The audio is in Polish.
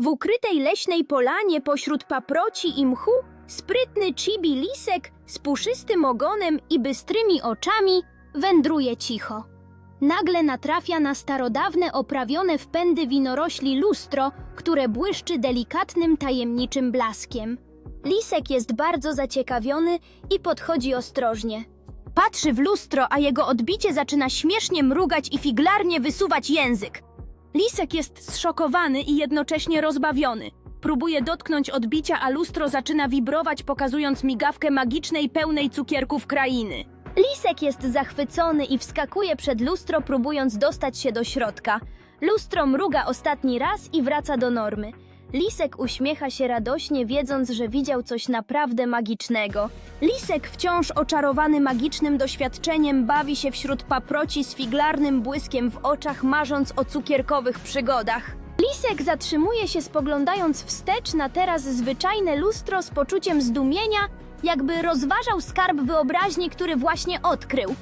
W ukrytej leśnej polanie pośród paproci i mchu sprytny chibi lisek z puszystym ogonem i bystrymi oczami wędruje cicho. Nagle natrafia na starodawne oprawione w pędy winorośli lustro, które błyszczy delikatnym tajemniczym blaskiem. Lisek jest bardzo zaciekawiony i podchodzi ostrożnie. Patrzy w lustro, a jego odbicie zaczyna śmiesznie mrugać i figlarnie wysuwać język. Lisek jest zszokowany i jednocześnie rozbawiony. Próbuje dotknąć odbicia, a lustro zaczyna wibrować, pokazując migawkę magicznej, pełnej cukierków krainy. Lisek jest zachwycony i wskakuje przed lustro, próbując dostać się do środka. Lustro mruga ostatni raz i wraca do normy. Lisek uśmiecha się radośnie, wiedząc, że widział coś naprawdę magicznego. Lisek, wciąż oczarowany magicznym doświadczeniem, bawi się wśród paproci z figlarnym błyskiem w oczach, marząc o cukierkowych przygodach. Lisek zatrzymuje się, spoglądając wstecz na teraz zwyczajne lustro z poczuciem zdumienia, jakby rozważał skarb wyobraźni, który właśnie odkrył.